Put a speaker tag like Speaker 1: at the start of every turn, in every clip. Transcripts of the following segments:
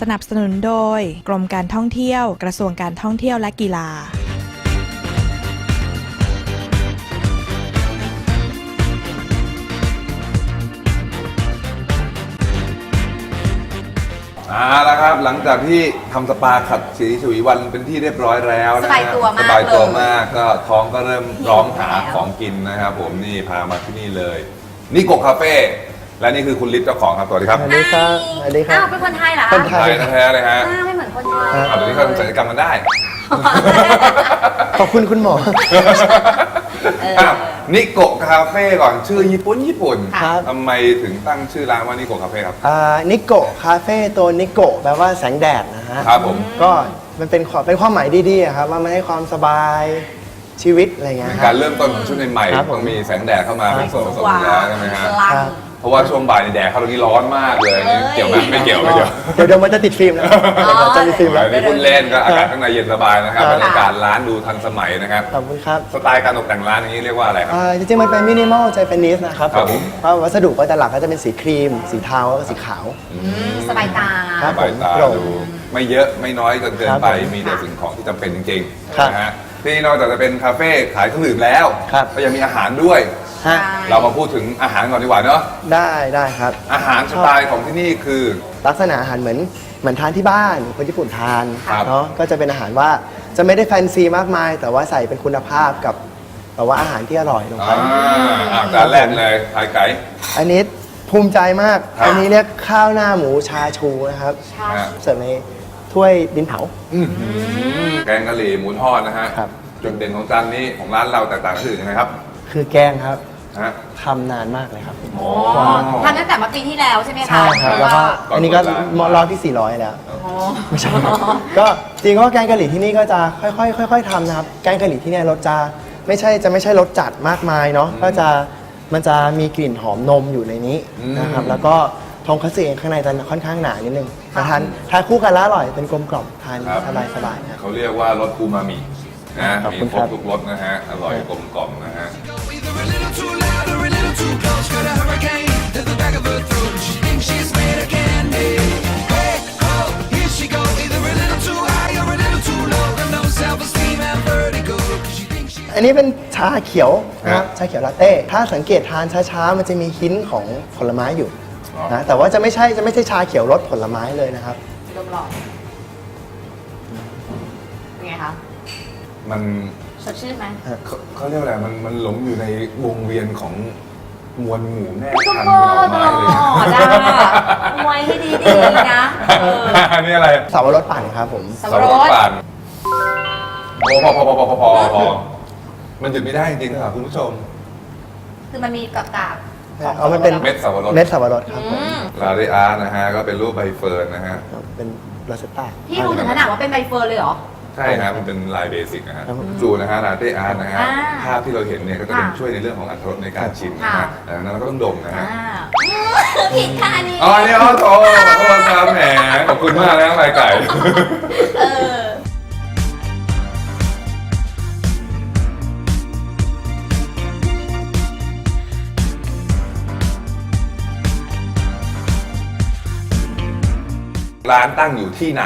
Speaker 1: สนับสนุนโดย กรมการท่องเที่ยว กระทรวงการท่องเที่ยวและกีฬา
Speaker 2: อ่าแล้วครับหลังจากที่ทำสปาขัดสีฉวีวันเป็นที่เรียบร้อยแล้วนะฮะ
Speaker 3: สบายตัวมาก
Speaker 2: สบายตัว
Speaker 3: เลย
Speaker 2: มากก็ท้องก็เริ่มร้องหา
Speaker 3: หิวแล้ว
Speaker 2: ของกินนะครับผมนี่พามาที่นี่เลยนี่กกคาเฟ่ และนี่คือคุณลิศเจ้าของครับสวัสดีครับ
Speaker 4: สวัสดีครับสวัสดีครับ
Speaker 3: อ้าวเป็นคนไทยเหรอคะ
Speaker 4: คนไท
Speaker 2: ไทยแท้ๆเลยฮะ
Speaker 3: อ้าวไม่เหมือนคนไทย
Speaker 4: ครับ
Speaker 2: เอาเดี๋ยวนี้เขาทำศัลยกรรมกันได้
Speaker 4: ขอบคุณคุณหมอ
Speaker 2: อ้าวนิโกะคาเฟ่ก่อนชื่อญี่ปุ่นญี่ปุ่น
Speaker 4: ครับ
Speaker 2: ทำไมถึงตั้งชื่อร้านว่านิโกะคาเฟ่ครับ
Speaker 4: อ่านิโกะคาเฟ่ตัวนิโกะแปลว่าแสงแดดนะฮะ
Speaker 2: ครับผม
Speaker 4: ก็มันเป็นขอเป็นความหมายดีๆอะครับว่ามันให้ความสบายชีวิตอะไรเงี้ย
Speaker 2: เป็น
Speaker 4: ค
Speaker 2: กา
Speaker 4: รับ
Speaker 2: รเริ่มต้นของชุดใหม่ๆ
Speaker 4: ครับผม
Speaker 2: ต้องมีแสงแดดเข้ามาเป็นส่วนผสม
Speaker 3: ว้า
Speaker 2: แล้วใช่ไหมฮะ
Speaker 3: พลัง
Speaker 4: ครับ
Speaker 2: เพราะว่าช่วงบ่ายนี่แดดเข้าตรงนี้ร้อนมากเลยนี่
Speaker 3: เอ้ย
Speaker 2: เกี่ยวไหมไม่เกี่ยวไม่เกี่ยว
Speaker 4: เดี๋ยวเดี๋ยวมันจะติดฟิล์มนะ
Speaker 3: อ๋อ
Speaker 4: เดี๋ยวจะมีฟิล์มแล้ว
Speaker 2: อันนี้พูดเล่นก็อากาศข้างในเย็นสบายนะครับ
Speaker 4: ครับ
Speaker 2: บรรยากาศร้านดูทันสมัยนะครับ
Speaker 4: ขอบคุณครับ
Speaker 2: สไตล์การตกแต่งร้านอย่างนี้เรียกว่าอะไรครับ
Speaker 4: อ่าจริงๆ มันเป็นมินิมอลใจเป็นนิสนะครับ
Speaker 2: ครับ
Speaker 4: ผ
Speaker 2: ผม
Speaker 4: มเพราะวัสดุก็จะหลักก็จะเป็นสีครีม สีเทาแล้วก็สีขาว
Speaker 3: อืมสบายตา
Speaker 4: ครับ
Speaker 2: สบายตา
Speaker 4: ผมโปร่ง
Speaker 2: ดูไม่เยอะไม่น้อยจนเกินไป
Speaker 4: ครับผม
Speaker 2: มีแต่สิ่งของที่จำเป็นจริง
Speaker 4: ครับ
Speaker 2: ๆนะฮะที่นี่นอกจากจะเป็นคาเฟ่ขายเครื่องดื่มแล้ว
Speaker 4: ครับ
Speaker 2: ก็ยังมีอาหารด้วย
Speaker 4: ฮะ
Speaker 3: ใช่
Speaker 2: เรามาพูดถึงอาหารก่อนดีกว่าเนาะ
Speaker 4: ได้ได้ครับ
Speaker 2: อาหารสไตล์ของที่นี่คือ
Speaker 4: ลักษณะอาหารเหมือนเหมือนทานที่บ้านคนญี่ปุ่นทาน
Speaker 2: ครับ
Speaker 4: เนาะก็จะเป็นอาหารว่าจะไม่ได้แฟนซีมากมาย แต่ว่าใส่เป็นคุณภาพกับแบบว่าอาหารที่อร่อยลงไป
Speaker 2: อ่าอ่าจานแรกเลยไข่ไก่
Speaker 4: อันนี้ภูมิใจมาก
Speaker 2: ครับ
Speaker 4: อันนี้เรียกข้าวหน้าหมูชาชูนะครับ
Speaker 3: ชา
Speaker 2: ฮะ
Speaker 4: เสิร์ฟในถ้วยดินเผา
Speaker 2: แกงกะหรี่หมูทอดนะฮะ
Speaker 4: ครับ
Speaker 2: จุดเด่นของจานนี้ของร้านเราแตกต่างจากที่อื่นยังไงครับ
Speaker 4: คือแกงครับ
Speaker 2: ฮะ
Speaker 4: ทำนานมากเลยครับ
Speaker 3: โอ้ทำตั้งแต่เมื่อปีที่แล้วใช่ไหมคะ
Speaker 4: ใช่ครับ แล้วก็
Speaker 2: ก่อน
Speaker 4: อันนี้ก็
Speaker 2: เปิดร้าน
Speaker 4: มอรอบที่ 400 แล้ว
Speaker 3: โอ้
Speaker 4: ไม่ใช่ก็จริงๆว่าแกงกะหรี่ที่นี่ก็จะค่อยๆค่อยๆทำนะครับ แกงกะหรี่ที่เนี่ยรสจะไม่ใช่จะไม่ใช่รสจัดมากมายเนาะ ก็จะมันจะมีกลิ่นหอมนมอยู่ในนี้นะครับ แล้วก็ทงคัตสึเองข้างในจะค่อนข้างหนานิดนึงแต่ทานทานคู่กันแล้วอร่อยเป็นกลมกล่อมทาน
Speaker 2: ครับ
Speaker 4: สบายสบายๆนะ
Speaker 2: เขาเรียกว่ารสอูมามิ นะ
Speaker 4: ขอบ
Speaker 2: มี
Speaker 4: คุณ
Speaker 2: ครบ
Speaker 4: ครับ
Speaker 2: ทุกรสนะฮะ อร่อยกลมกล่อมนะฮะ
Speaker 5: Either a little too loud or a little too close. Got a hurricane to the back of her throat. She thinks she's made of candy. Hey, ho, here she go. Either a little too high or a little too low. Got no self-esteem and vertigo. 'Cause she thinks she's
Speaker 4: อันนี้เป็นชาเขียวนะครับ
Speaker 2: ฮะ
Speaker 4: ชาเขียวลาเต้ ถ้าสังเกตทานช้าๆ มันจะมีหินของผลไม้อยู่
Speaker 2: อ๋อ
Speaker 4: นะ แต่ว่าจะไม่ใช่จะไม่ใช่ชาเขียวรสผลไม้เลยนะครับ
Speaker 3: ดมหลอด
Speaker 2: มัน
Speaker 3: สดชื่นไหม
Speaker 2: เขาเขาเรียกว่าอะไรมันมันหลงอยู่ในวงเวียนของมวลหมู่แม่
Speaker 3: ก็
Speaker 2: พัน
Speaker 3: พ
Speaker 2: ธุ์
Speaker 3: อ
Speaker 2: หน่อ
Speaker 3: ต
Speaker 2: ไม้
Speaker 3: ล
Speaker 2: เลย
Speaker 3: อดอะมวยให้ดีๆนะเออ
Speaker 2: อันนี้อะไร
Speaker 4: สาวรสปั่นครับผม
Speaker 3: สับปะรด
Speaker 2: ปั่นโอ้พอพอพอพอพอพอพอมันหยุดไม่ได้จริงๆนะครับคุณผู้ชม
Speaker 3: คือมันมีกากๆของ
Speaker 4: เอามันเป็น
Speaker 2: เม็ดสับปะรด
Speaker 4: เม็ดสับปะรดครับผ
Speaker 3: อื
Speaker 4: ม
Speaker 3: ม
Speaker 2: ลาเรอาร์นะฮะ ก็เป็นรูปใบเฟิร์นนะฮะ
Speaker 4: เป็นโรสต้า
Speaker 3: พี่รู้ถึงขนาดว่าเป็นใบเฟิร์นเลยเหรอ
Speaker 2: ใช่ครับมันเป็นลายเบสิกนะฮะ
Speaker 4: ครับผม
Speaker 2: ดูนะฮะลาเต้อาร์ตนะฮะ
Speaker 3: อ่า
Speaker 2: ภาพที่เราเห็นเนี่ยก็จะเป็น
Speaker 3: ค่ะ
Speaker 2: ช่วยในเรื่องของอรรถรสในการชิมนะ
Speaker 3: ค่ะ
Speaker 2: ฮะดังนั้นเราก็ต้องดมนะ
Speaker 3: อ่า
Speaker 2: ฮะ
Speaker 3: ผิดค่ะอันนี้
Speaker 2: อ๋อนี่อ๋อโถขอโทษครับแหมขอบคุณมากนะลายไก่
Speaker 3: เออ
Speaker 2: ร้านตั้งอยู่ที่ไหน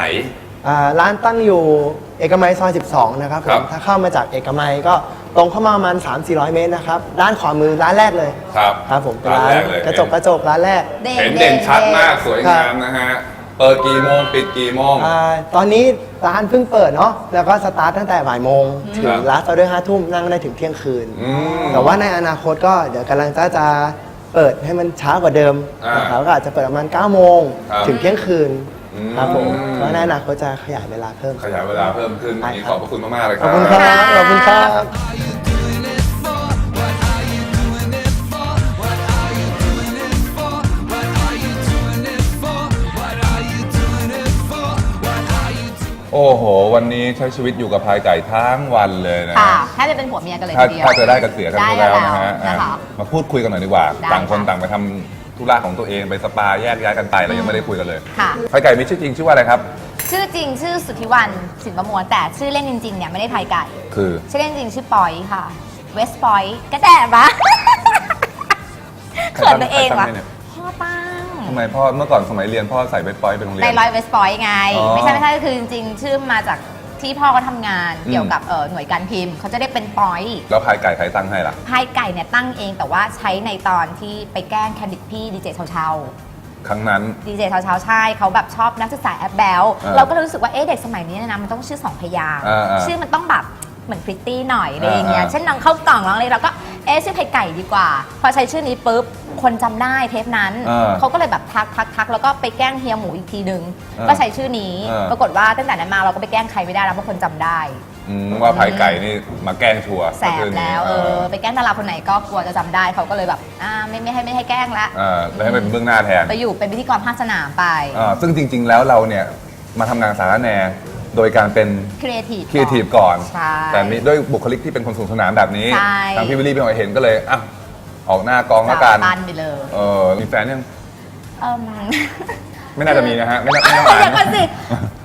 Speaker 4: อ่าร้านตั้งอยู่ เอกมัยซอย 12 นะครับผ
Speaker 2: ครั
Speaker 4: ม
Speaker 2: บ
Speaker 4: ถ้าเข้ามาจากเอกมัยก็ตรงเข้ามาประมาณ 3-400 เมตรนะครับ ด้านขวามือร้านแรกเลย
Speaker 2: ครับ
Speaker 4: ครับผมเป็น
Speaker 2: ร้าน
Speaker 4: ร้าน
Speaker 2: แรกเลย
Speaker 4: กระจกกระจกร้านแรก
Speaker 3: เด่น
Speaker 2: เห็นเด่นชัดมากสวย
Speaker 4: ครั
Speaker 2: งาม
Speaker 4: บ
Speaker 2: นะฮะ เปิดกี่โมงปิดกี่โมง
Speaker 4: อ่าตอนนี้ร้านเพิ่งเปิดเนาะแล้วก็สตาร์ทตั้งแต่บ่ายโมงถึ
Speaker 2: ครั
Speaker 4: ง
Speaker 2: บ
Speaker 4: ร้านต่อด้วยห้าทุ่มนั่งได้ถึงเที่ยงคืน
Speaker 2: อืม
Speaker 4: แต่ว่าในอนาคตก็เดี๋ยวกำลังจะจะเปิดให้มันช้ากว่าเดิม
Speaker 2: อ่าน
Speaker 4: นะครับก็อาจจะเปิดประมาณ9โมง
Speaker 2: ครับ
Speaker 4: ถึงเที่ยงคืน
Speaker 2: อืม
Speaker 4: ครับผมก็ในอนาคตจะขยายเวลาเพิ่ม
Speaker 2: ขยายเวลาเพิ่มขึ้น
Speaker 4: ใช่
Speaker 2: นี่
Speaker 4: ค
Speaker 2: ข
Speaker 4: รั
Speaker 2: อบบพระคุณมากๆเลยค
Speaker 4: ขอ
Speaker 2: รั
Speaker 4: บบ คุณครับ ขอบคุณครับ
Speaker 2: โอ้โห วันนี้ใช้ชีวิตอยู่กับพายไก่ทั้งวันเลยนะ
Speaker 3: ค่ะแค่จะเป็นผัวเมียกันเลย
Speaker 2: ถ้า
Speaker 3: ทีเดียว
Speaker 2: ถ้าจะได้กันเสียกัน
Speaker 3: ได้
Speaker 2: ไปแล้วนะฮะ
Speaker 3: แล้วนะคะ
Speaker 2: อะมาพูดคุยกันหน่อยดีกว่า
Speaker 3: ได้
Speaker 2: ต่างคน
Speaker 3: ค่ะ
Speaker 2: ต่างไปทำ ธุระของตัวเองไปสปาแยกย้ายกันไปเรายังไม่ได้คุยกันเลย
Speaker 3: ค่ะ
Speaker 2: พายไก่มีชื่อจริงชื่อว่าอะไรครับ
Speaker 3: ชื่อจริงชื่อสุทธิวันสินประมวลแต่ชื่อเล่นจริงๆเนี่ยไม่ได้พายไก่
Speaker 2: คือ
Speaker 3: ชื่อเล่นจริงชื่อปอยค่ะ เวสปอยก็แต่ปะเขินไปเองวะ
Speaker 2: ใครตั้งให้เนี่ย
Speaker 3: คพ่อตั้ง
Speaker 2: ทำไมพ่อเมื่อก่อนสมัยเรียนพ่อใส่เบสปอยไปโรงเรีย
Speaker 3: ใน
Speaker 2: น
Speaker 3: ร้อยเวสปอยไง
Speaker 2: อ๋อ
Speaker 3: ไม่ใช่ไม่ใช่คือจริงๆ ชื่อมาจาก ที่พ่อเขาทำงาน
Speaker 2: อืม
Speaker 3: เกี่ยวกับเอ่อหน่วยการพิมพ์เขาจะเรียกเป็นปอย
Speaker 2: แล้วพายไก่ใครตั้งให้ล่ะ
Speaker 3: พายไก่เนี่ยตั้งเองแต่ว่าใช้ในตอนที่ไปแกล้งแคนดิดพี่ดีเจเชา
Speaker 2: ครั้งนั้น
Speaker 3: ๆดีเจเชาๆใช่เขาแบบชอบนักศึกษาแอปแบล
Speaker 2: อ่า
Speaker 3: เราก็เลยรู้สึกว่าเอ๊ะเด็กสมัยนี้เนยนะมันต้องชื่อสองพยางค์
Speaker 2: อ่าอ่า
Speaker 3: ชื่อมันต้องแบบเหมือนพริตตี้หน่อยอะไรอย่างเงี้ย
Speaker 2: อ่าอ่า
Speaker 3: เช่นน้องเข้ากล่องน้องอะไรเราก็เอ๊ะชื่อไข่ไก่ดีกว่า พอใช้ชื่อนี้ปุ๊บ คนจำได้เทปนั้น
Speaker 2: อ่า
Speaker 3: เขาก็เลยแบบทักทักทักแล้วก็ไปแกล้งเฮียหมูอีกทีนึง
Speaker 2: อ่า
Speaker 3: ก็ใช้ชื่อนี้
Speaker 2: อ่า
Speaker 3: ปรากฏว่าตั้งแต่นั้นมาเราก็ไปแกล้งใครไม่ได้แล้วเพราะคนจำได้
Speaker 2: อืมว่าพายไก่นี่มาแกล้งชัวร์
Speaker 3: แสบแล้วเออไปแกล้งดาราคนไหนก็กลัวจะจำได้เขาก็เลยแบบอ่าไม่ไม่ให้ไม่ให้แกล้งละ
Speaker 2: อ่าแล้วให้เป็นเบื้องหน้าแทน
Speaker 3: ไปอยู่เป็นพิธีกรภาคสนามไป
Speaker 2: อ่าซึ่งจริง ๆ แล้วเราเนี่ยมาทำงานสารแหนโดยการเป็น
Speaker 3: ครีเอทีฟ
Speaker 2: ครีเอทีฟก่อน
Speaker 3: ใช่
Speaker 2: แต่นี่ด้วยบุคลิกที่เป็นคนสนุกสนานแบบนี้
Speaker 3: ใช่
Speaker 2: ทางพี่วิลลี่พี่หอยเห็นก็เลยอะ ออกหน้ากองแล้วกัน
Speaker 3: ปันไปเลย
Speaker 2: เออมีแฟนยัง
Speaker 3: เอิ่ม
Speaker 2: ไม่น่าจะมีนะฮะ ไม่น่าไม่ต้องอ่าน
Speaker 3: เดี๋ยวก่อน
Speaker 2: นะ
Speaker 3: สิ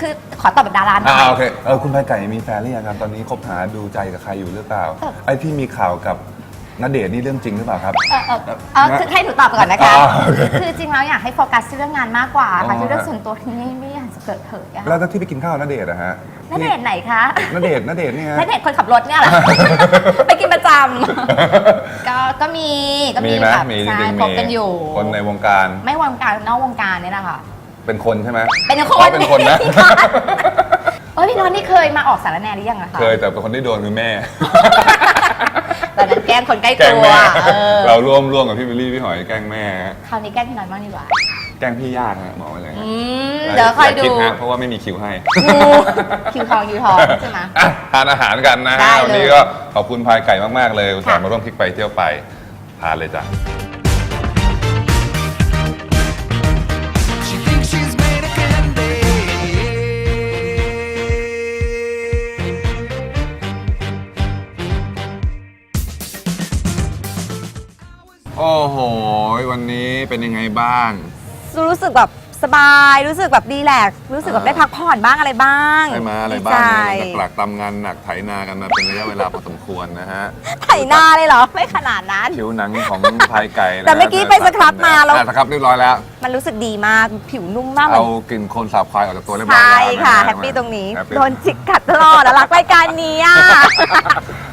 Speaker 3: คือขอตอบแบบดาราหน่
Speaker 2: อ่า
Speaker 3: อย
Speaker 2: โอเคเออคุณพายไก่มีแฟนหรือยังครับตอนนี้คบหาดูใจกับใครอยู่หรือเปล่า
Speaker 3: เออ
Speaker 2: ไอ้ที่มีข่าวกับณเดชน์นี่เรื่องจริงหรือเปล่าครับ
Speaker 3: เออเออเออคือให้หนูตอบก่อนนะคะ
Speaker 2: อ๋อโอเค
Speaker 3: คือจริงแล้วอยากให้โฟกัสที่เรื่องงานมากกว่า
Speaker 2: อ๋
Speaker 3: ค่ะ
Speaker 2: อ
Speaker 3: คือเรื่องส่วนตัวที่ไม่ไม่อยากจะเกิดเผยอะ
Speaker 2: แล้วที่ไปกินข้าวณเดชน์อะฮะ
Speaker 3: ณเดชน์ไหนคะ
Speaker 2: ณเดชน์ณเดชน์เนี่ย
Speaker 3: ณเดชน์คนขับรถเนี่ยเหรอไปกินประจำ ก็ก็มีก็
Speaker 2: มี
Speaker 3: มี
Speaker 2: ไหม
Speaker 3: แบบ
Speaker 2: มีจ
Speaker 3: ใช่
Speaker 2: ริงๆ
Speaker 3: ค
Speaker 2: มี
Speaker 3: บกันอยู่
Speaker 2: คนในวงการ
Speaker 3: ไม่วงการนอกวงการเนี่ยแหละค่ะ
Speaker 2: เป็นคนใช่ไหม
Speaker 3: เป็นค
Speaker 2: อ๋อนเป็นคนนะ
Speaker 3: เอ้ยพี่นอนนี่เคยมาออกสารแหนหรือยังอะคะ
Speaker 2: เคยแต่เป็นคนที่โดนคือแม่
Speaker 3: ตอนนั้นแกล้งคนใกล้
Speaker 2: แกล้
Speaker 3: ตั
Speaker 2: ง
Speaker 3: ว
Speaker 2: แม่
Speaker 3: เออ
Speaker 2: เราร่วมร่วมกับพี่วิลลี่พี่หอยแกล้งแม่ฮะ
Speaker 3: คราวนี้แกล้งพี่นอนบ้างดีกว่า
Speaker 2: แกล้งพี่ยากฮะบอกไว้เลยฮะ
Speaker 3: อืมเดี๋ยวคอยดูา
Speaker 2: ดฮะเพราะว่าไม่มีคิวให้
Speaker 3: งูคิวทองคิวทองใช่ไหม
Speaker 2: อะทานอาหารกันนะ
Speaker 3: ได้
Speaker 2: ฮะ
Speaker 3: เลย
Speaker 2: วันนี้ก็ขอบคุณพายไก่มากๆเลยอุตส่าห์
Speaker 3: ค่ะ
Speaker 2: มาร่วมคลิกไปเที่ยวไปทานเลยจ้ะ
Speaker 5: She thinks she's made of candy.
Speaker 2: โอ้โห วันนี้เป็นยังไงบ้าง
Speaker 6: รู้สึกแบบสบาย รู้สึกแบบดีแลกซ์รู้สึกแบบได้พักผ่อนบ้างอะไรบ้าง
Speaker 2: ใช่ไหมอะไร
Speaker 6: ดี
Speaker 2: บ้า
Speaker 6: ใจ
Speaker 2: งเนี่ยหลักๆตำงานหนักไถนากันมาเป็นระยะเวลาพอสมควรนะฮะ
Speaker 6: ไถนาเลยเหรอ ไม่ขนาดนั้น
Speaker 2: ผิวหนังของพายไก่นะ
Speaker 6: แต่เมื่อกี้ไปสครับมาแล้ว
Speaker 2: อะสครับเรียบร้อยแล้ว
Speaker 6: มันรู้สึกดีมากผิวนุ่มมากเหมื
Speaker 2: เอา
Speaker 6: อน
Speaker 2: กลิ่นโคลนสาบควายออกจากตัวเรียบร้อย
Speaker 6: ใช่
Speaker 2: แล้วน
Speaker 6: ค่ะ
Speaker 2: ฮ
Speaker 6: แฮปปี้ตรงนี้
Speaker 2: แฮปปี้
Speaker 6: โดนจิกกัดตลอดอะรักรายการนี้อะ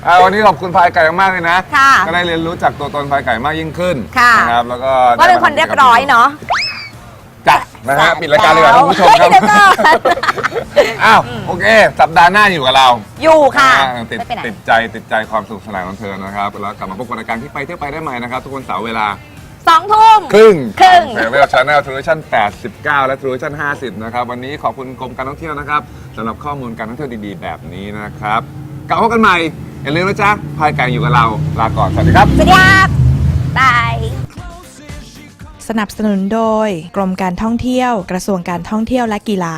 Speaker 2: อะวันนี้ขอบคุณพายไก่มากๆเลยนะ
Speaker 6: ค่ะ
Speaker 2: ก็ได้เรียนรู้จักตัวตนพายไก่มากยิ่งขึ้น
Speaker 6: ค่ะ
Speaker 2: นะครับแล้วก็
Speaker 6: ว่าเป็นคนเรียบร้อยเนาะ
Speaker 2: จ้ะนะฮะปิดรายการเลยก่อนท่านผู้ชมครับ
Speaker 6: เดี๋ยวก่อน
Speaker 2: อ้าวโอเค สัปดาห์หน้าอยู่กับเรา
Speaker 6: อยู่ค่ะ
Speaker 2: อ่าติด
Speaker 6: ไม่ไปไหน
Speaker 2: ติดใจติดใจความสนุกสนานของเธอนะครับ แล้วกลับมาพบกันรายการที่ไปเที่ยวไปได้ใหม่นะครับ ทุกคนเสาร์เวลา
Speaker 6: สองทุ่ม
Speaker 2: ครึ่ง
Speaker 6: ครึ่ง
Speaker 2: เวลชาแนลทรูชั่น89 และทรูชั่น50 นะครับ วันนี้ขอบคุณกรมการท่องเที่ยวนะครับสำหรับข้อมูลการท่องเที่ยวดีๆ แบบนี้นะครับ กลับมาพบกันใหม่ อย่าลืมนะจ๊ะพายไก่อยู่กับเรา ลาก่อน สวัสดีครับ
Speaker 6: สวัสดีครับบาย
Speaker 1: สนับสนุนโดย กรมการท่องเที่ยว กระทรวงการท่องเที่ยวและกีฬา